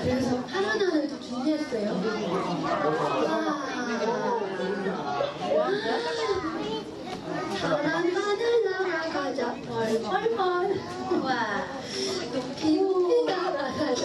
그래서 파란 하늘도 준비했어요. 파란 하늘 날아가자 펄펄펄. 와. 높이 높이 날아가자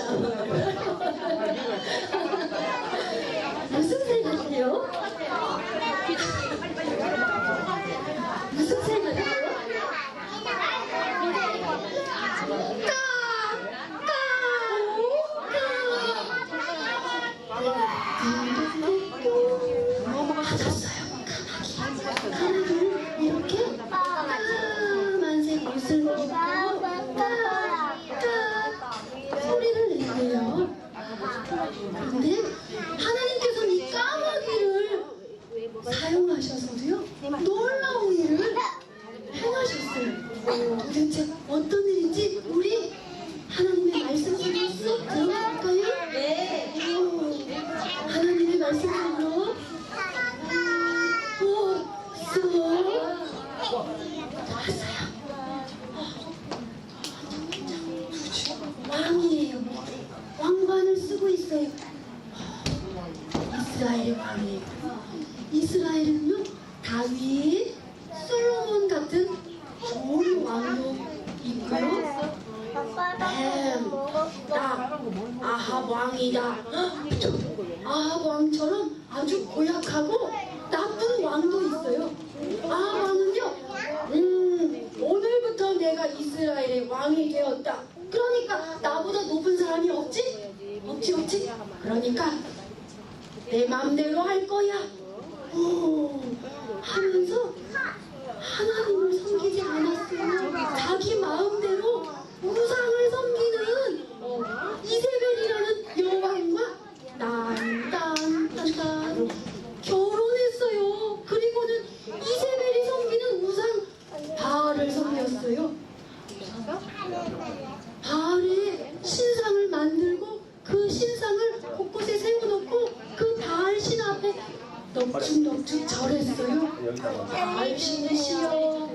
뱀, 나 아합 왕이다. 헉, 저 아합 왕처럼 아주 고약하고 나쁜 왕도 있어요. 아합 왕은요, 음, 오늘부터 내가 이스라엘의 왕이 되었다. 그러니까 나보다 높은 사람이 없지? 없지, 없지? 그러니까 내 마음대로 할 거야. 오, 하면서 하나님을 섬기지 않았어요. 자기 마음대로 우상을 섬기는 이세벨이라는 여왕과 딴딴딴딴 결혼했어요. 그리고는 이세벨이 섬기는 우상 바알을 섬겼어요. 바알의 신상을 만들고 그 신상을 곳곳에 세워놓고 그 바알 신 앞에 절했어요. 바알 신이시여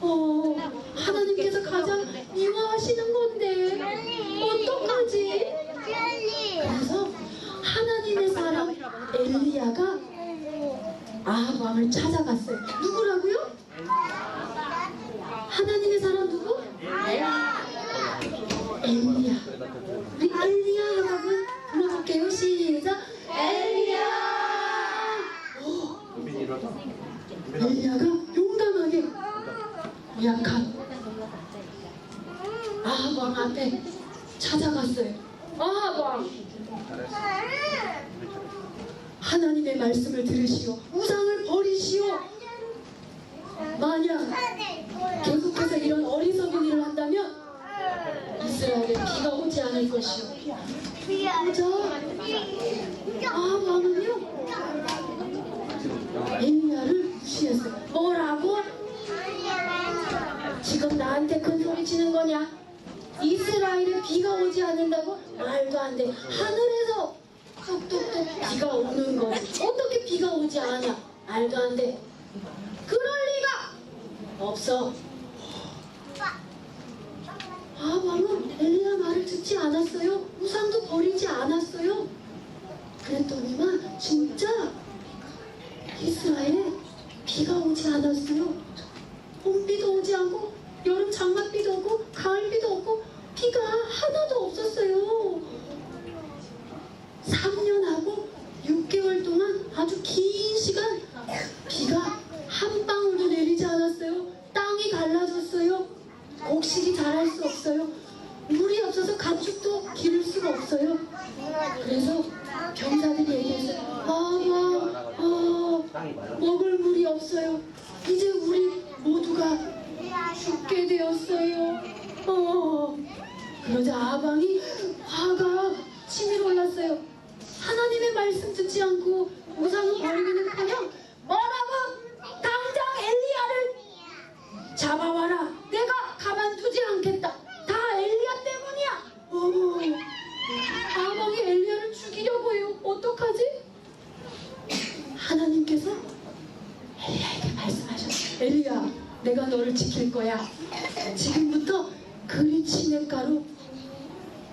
어, 하나님께서 가장 미워하시는 건데 어떡하지? 그래서 하나님의 사람 엘리야가 아합 왕을 찾아갔어요. 누구라고요? 하나님의 사람 누구? 엘리야. 우리 엘리야 여러분 불러볼게요. 시작. 엘리야. 오, 엘리야가 용감하게 약한 아합 왕 앞에 찾아갔어요. 아합 왕. 하나님의 말씀을 들으시오. 우상을 버리시오. 만약 계속해서 이런 어리석은 일을 한다면 이스라엘에 비가 오지 않을 것이오. 그저 아합왕은요 엘리야를 무시했어요. 뭐라고? 지금 나한테 큰 소리 치는 거냐? 이스라엘에 비가 오지 않는다고? 말도 안 돼. 하늘에서 뚝뚝뚝 비가 오는 거. 어떻게 비가 오지 않아? 말도 안 돼. 그럴 리가 없어. 아, 왕은 엘리야 말을 듣지 않았어요. 우상도 버리지 않았어요. 그랬더니만 진짜 이스라엘에 비가 오지 않았어요. 봄비도 오지 않고 여름 장맛비도 없고 가을비도 없고 비가 하나도 없었어요. 3년하고 6개월 동안 아주 긴 시간 비가 한 방울도 내리지 않았어요. 땅이 갈라졌어요. 곡식이 자랄 수 없어요. 물이 없어서 가축도 기를 수가 없어요. 그래서 병사들이 얘기했어요. 아, 왕, 아, 먹을 물이 없어요. 이제 우리 모두가 죽게 되었어요. 어. 그러자 아방이 화가 치밀어 올랐어요. 하나님의 말씀 듣지 않고 우상을 버리기는 커녕 뭐라고? 당장 엘리야를 잡아와라. 내가 가만두지 않겠다. 다 엘리야 때문이야. 어. 아방이 엘리야를 죽이려고 해요. 어떡하지? 하나님께서 엘리야에게 말씀하셨어요. 엘리야, 내가 너를 지킬 거야. 지금부터 그리 치냇가로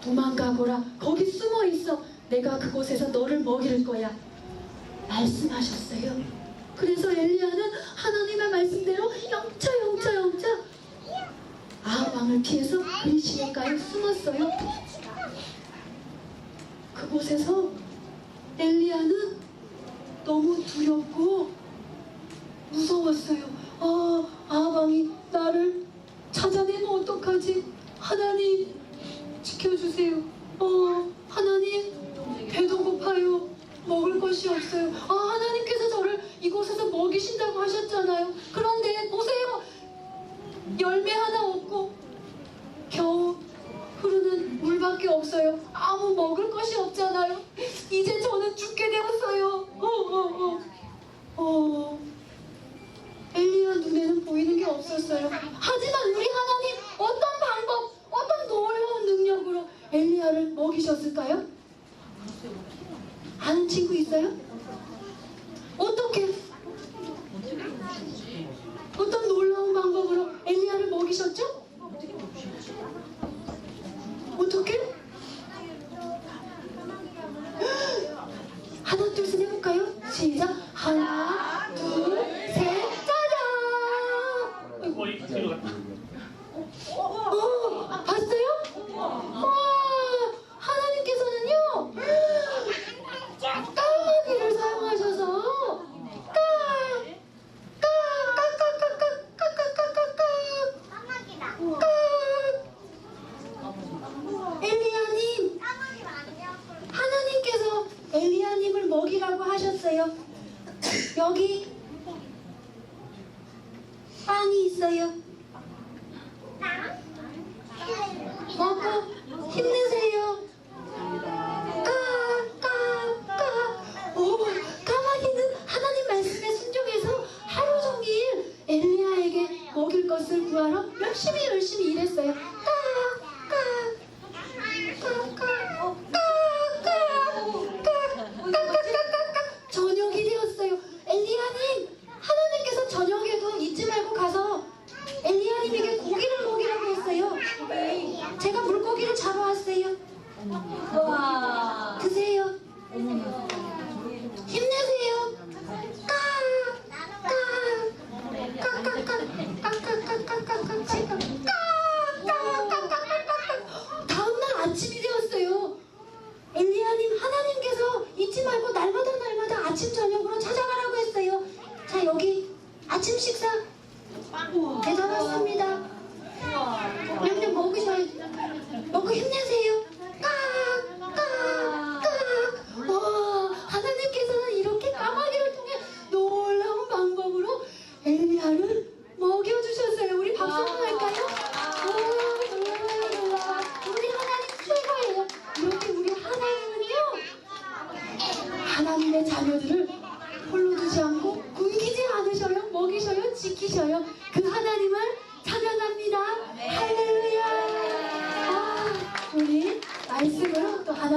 도망가거라. 거기 숨어 있어. 내가 그곳에서 너를 먹일 거야. 말씀하셨어요. 그래서 엘리야는 하나님의 말씀대로 영차 영차 영차 아왕을 피해서 그리시니까에 숨었어요. 그곳에서 엘리야는 너무 두렵고 무서웠어요. 아, 아방이 나를 찾아내면 어떡하지? 하나님 지켜주세요. 어, 하나님 배도 고파요. 먹을 것이 없어요. 아, 하나님께서 저를 이곳에서 먹이신다고 하셨잖아요. 그런데 보세요. 열매 하나 없고 겨우 흐르는 물밖에 없어요. 아무 먹을 것이 없잖아요. 이제 저는 죽게 되었어요. 어, 어, 어. 어. 엘리야 눈에는 보이는 게 없었어요. 하지만 우리 하나님 어떤 방법, 어떤 놀라운 능력으로 엘리야를 먹이셨을까요? 아는 친구 있어요? 어떻게? 어떤 놀라운 방법으로 엘리야를 먹이셨죠? 어떻게? 하나 둘 셋 해볼까요? 시작 하나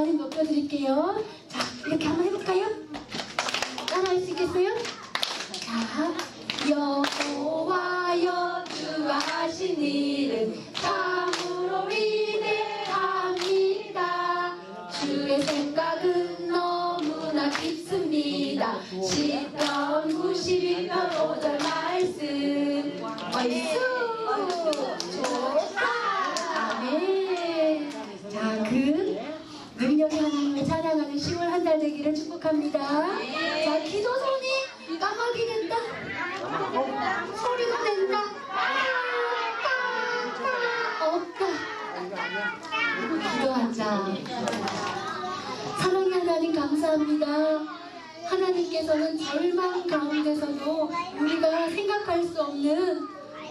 하나님 높여드릴게요. 자, 이렇게 한번 해볼까요? 따라할 수 있겠어요? 자, 여호와 여 주가 하신 일은 참으로 위대합니다. 주의 생각은 너무나 깊습니다. 시편 92편 5절 말씀. 말씀. 좋다. 아멘. 자, 그 능력의 하나님을 찬양하는 10월 한 달 되기를 축복합니다. 자, 기도 손이 까마귀 된다. 소리가 된다. 없다. 기도하자. 사랑의 하나님 감사합니다. 하나님께서는 절망 가운데서도 우리가 생각할 수 없는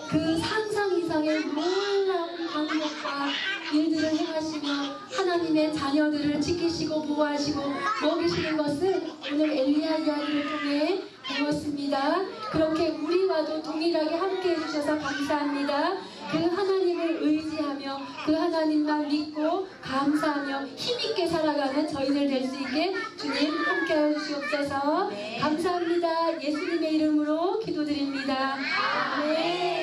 그 상상 이상의 놀라운 방법과 일들을 행하시며 하나님의 자녀들을 지키시고 보호하시고 먹이시는 것을 오늘 엘리야 이야기를 통해 배웠습니다. 그렇게 우리와도 동일하게 함께 해주셔서 감사합니다. 그 하나님을 의지하며 그 하나님만 믿고 감사하며 힘있게 살아가는 저희들 될 수 있게 주님 함께하여 주시옵소서 감사합니다. 예수님의 이름으로 기도드립니다. 아멘.